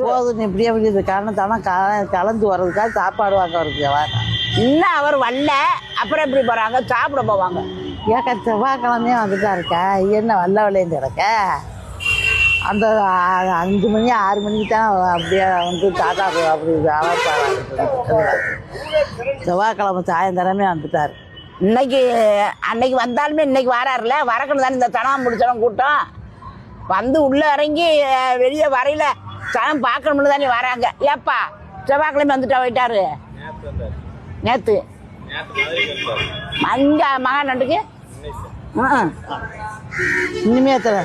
போதும் இப்படியே இப்படி இது கலந்தானா கலந்து வர்றதுக்காக சாப்பாடு வாங்க வருது இன்னும் அவர் வரல. அப்புறம் எப்படி போறாங்க? சாப்பிட போவாங்க. ஏக்கா செவ்வாய்க்கிழமையே வந்துட்டா இருக்கா? என்ன வல்ல விளையாண்டு கிடக்க? அந்த அஞ்சு மணி ஆறு மணிக்கு தான் அப்படியே வந்து தாத்தா அப்படி செவ்வாய்க்கிழமை சாயந்தரமே வந்துட்டார் இன்னைக்கு அன்னைக்கு வந்தாலுமே இன்னைக்கு வராருல. வரக்கணும் தானே இந்த தனம் முடிச்சவங்க கூட்டம். வந்து உள்ள இறங்கி வெளியே வரையில. சனம் பார்க்கணும்னு தானே வராங்க. ஏப்பா? செவ்வாய்க்கிழமை வந்துட்டா போயிட்டாரு. நேத்து. அங்க மகாநாட்டுக்கு நண்டுக்கு? இனிமே எத்தனை?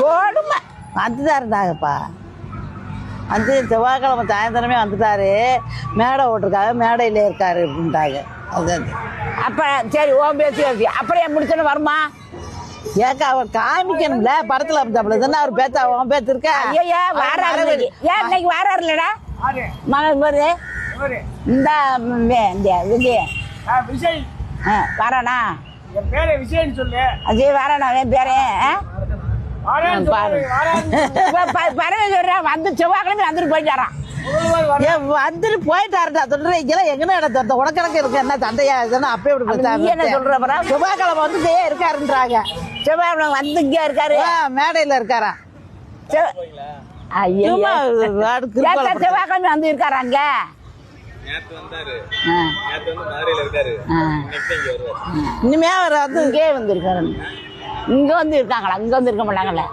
கொடுமை. வந்துட்டாருண்டாங்கப்பா வந்து செவ்வாய்க்கிழமை சாயந்தரமே வந்துட்டாரு. மேடை ஓட்டிருக்காங்க மேடையில் இருக்காரு அப்படின்ட்டாங்க. அது அப்போ சரி ஓம் பேசி பேசி. அப்புறம் என் முடிச்சோன்னு வருமா? ஏக்கா அவர் காமிக்கணும்ல படத்துல அப்படித்தாப்புல தானே அவர் பேச்சா அவன் பேச்சு இருக்க? ஐயா வாராரு. ஏன் இன்னைக்கு வாராரு இல்லடா? மகன் பாரு? இந்த இந்த விஜய். ஆ, வரானா? என் பேரை விஜய்னு சொல்லு. அஜய் வரானா என் பேரே? பாரு. சொல்றேன் வந்து செவ்வாய்க்கிழமை வந்துட்டு போயிட்டாரான் ஏன் வந்துட்டு போயிட்டாருடா சொல்றேன் இங்கெல்லாம் எங்கன்னு இடம் உடக்கணக்கு இருக்கு என்ன சண்டையா இருக்குன்னு அப்பயே இப்படி அப்ப நீ என்ன சொல்ற அப்புறம்? செவ்வாய்க்கிழமை வந்து இருக்காருன்றாங்க. செவ்வாய்க்கிழமை வந்து இங்கே இருக்காரு. மேடையில இருக்காரா படுத்து. செவ்வாய்க்கிழமை வந்து இருக்காரு அங்க? நேத்து வந்தாரு. ஆ, நேத்து வந்து மதுரையில இருக்காரு. ஆ. இன்னைக்கு இங்க வருவாரு. இனிமே அவர் வந்து இங்கே வந்து இருக்காரு இங்க வந்து இருக்காங்களா? இங்க வந்து இருக்க மாட்டாங்கல்ல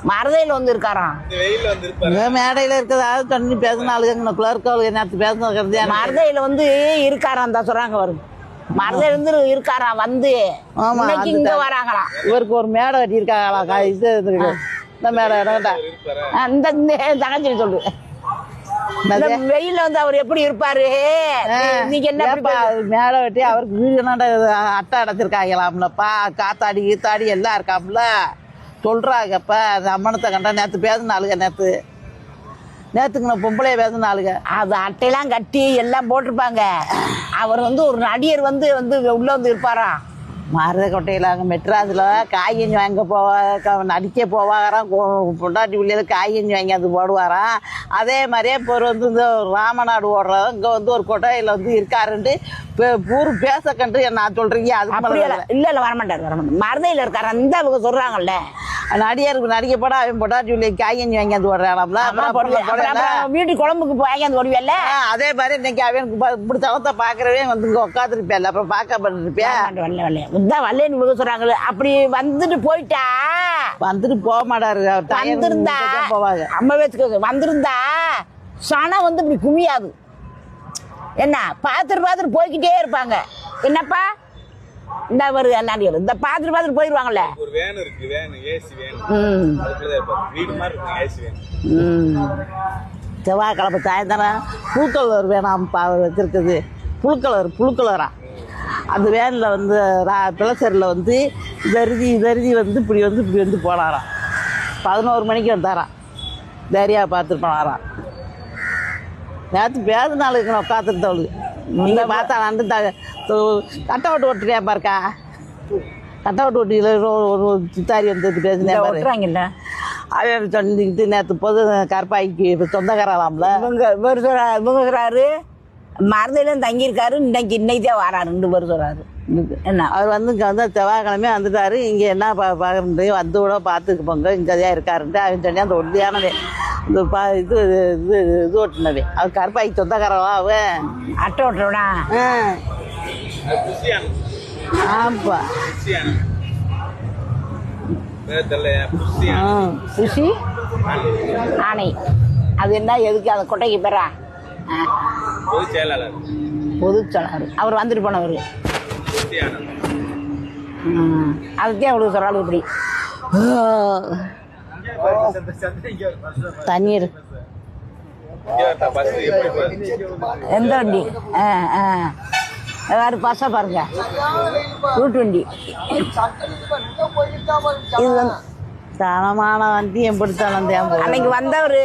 ஆ. மருதையில் வந்து இருக்காராம் இந்த வெயில்ல வந்து இருப்பாரு இங்க மேடையில இருக்கிறதாவது தண்ணி பேசின ஆளுங்க கிளர்க்கு நேற்று பேசினது மருதையில் வந்து இருக்காராம் தான் சொல்றாங்க வரும் மருதையில் வந்து இருக்காராம் வந்து. ஆமா, இன்னைக்கு இங்க. வராங்களாம். இவருக்கு ஒரு மேடை கட்டியிருக்காங்களா இது இது. இந்த மேடை இந்த இந்த தங்கச்சி சொல்லு. வெயில்ல வந்து அவர் எப்படி இருப்பாரு? நீங்க என்ன மேடை வெட்டி அவருக்கு வீடு அட்டை அடைச்சிருக்காங்களாம்லப்பா. காத்தாடி கீத்தாடி எல்லாம் இருக்காம்ல. சொல்றாங்கப்ப அந்த அம்மனத்தை கண்டா நேற்று பேசினாளுங்க நேற்று நேற்றுக்கு நான் பொம்பளைய பேசினாளுங்க அது அட்டையெல்லாம் கட்டி எல்லாம் போட்டிருப்பாங்க. அவர் வந்து ஒரு நடிகர் வந்து வந்து உள்ள வந்து இருப்பாராம் மருத கொட்டையில் அங்கே மெட்ராஸில் காய்கறி வாங்க போவா நடிக்க போவாராம். பொண்டாட்டி பிள்ளைகள் காய்கறி வாங்கி அது போடுவாராம். அதே மாதிரியே இப்போ வந்து இந்த ராமநாடு ஓடுறவங்க இங்கே வந்து ஒரு கொட்டையில் வந்து இருக்காருன்ட்டு இப்போ ஊர் பேச கண்டு நான் சொல்கிறீங்க அது இல்ல இல்ல வரமாட்டார் வரமாட்டார். மருதையில் இருக்காரு அந்த அவங்க சொல்றாங்கல்ல. நடிகருக்கு நடிக்க போட அவன் பொண்டாட்டி பிள்ளை காய்கறி வாங்கி வந்து போடுறானாம்ல அம்மா போடுவேன். அப்புறம் அப்புறம் வீட்டு குழம்புக்கு அந்த ஓடுவியல்ல? அதே மாதிரி இன்னைக்கு அவனுக்கு ப- இப்படி தளத்தை பார்க்குறவே வந்து இங்கே உட்காந்துருப்பியல்ல அப்புறம் பார்க்க பண்ணிருப்பியா வரல வரல. இதான் வரலன்னு இவங்க சொல்றாங்களே அப்படி வந்துட்டு போயிட்டா? வந்துட்டு போக மாட்டாரு. வந்திருந்தா? போவாங்க அம்மா வச்சுக்கோ வந்திருந்தா சனம் வந்து இப்படி குமியாது. என்ன பார்த்துட்டு பார்த்துட்டு போய்க்கிட்டே இருப்பாங்க. என்னப்பா? இந்த வருது அண்ணாடிகள் இந்த பார்த்துட்டு பார்த்துட்டு போயிடுவாங்கல்ல ஒரு வேன் இருக்கு வேன் ஏசி வேன் ம். வீடு மாதிரி இருக்கு ஏசி வேன் ம். செவ்வாய்க்கிழமை சாயந்தரம் புழுக்கலர் அவர் வச்சிருக்குது. புழுக்கலர் புழுக்கலரா? அந்த வேனில் வந்து ரா பிளசரில் வந்து தருதி தருதி வந்து இப்படி வந்து இப்படி வந்து போனாராம். பதினோரு மணிக்கு வந்தாராம். தரியா பார்த்துட்டு போனாராம். நேற்று பேச நாளுக்கு நான் உட்காந்துருந்தவளுக்கு இங்கே பார்த்தா வந்து கட்டை விட்டு ஓட்டுறியா பாருக்கா? கட்டை விட்டு ஓட்டியில் ஒரு சித்தாரி வந்து பேசினேன் பாரு. ஒட்டுறாங்கல்ல அவன் சொல்லிக்கிட்டு நேற்று பொது இப்போ சொந்தக்காரலாம்ல இவங்க இவர் சொல்றா மருதையிலும் தங்கியிருக்காரு. இன்னைக்கு இன்னைக்கு தான் வராரு. ரெண்டு பேரும் சொல்றாரு. என்ன? அவர் வந்து இங்கே வந்து செவ்வாய்க்கிழமை வந்துட்டாரு. இங்கே என்ன பா பார்க்குறது வந்து கூட பார்த்துக்கு போங்க இங்கே தான் இருக்காருன்ட்டு அவன் சொல்லி அந்த ஒல்லியானவே இந்த பா இது இது இது ஓட்டுனவே அவர் கற்பாய்க்கு சொந்தக்காரவா அவன் அட்டை ஓட்டுறவனா? ஆப்பா சுஷி ஆணை. அது என்ன? எதுக்கு? அந்த கொட்டைக்கு பேரா பொதுச் செயலாளர். பொதுச் சொன்னார் அவர் வந்துட்டு போனவர். அதுக்கே அவளுக்கு சொல்கிறாள் இப்படி. தண்ணீர்? எந்த வண்டி? ஆ ஆ. வேறு பஸ்ஸை பாருங்க. ரூட் வண்டி. இது வந்து தனமான வண்டி எம்பிடித்தாலும் தேம்பு அன்னைக்கு வந்தவர்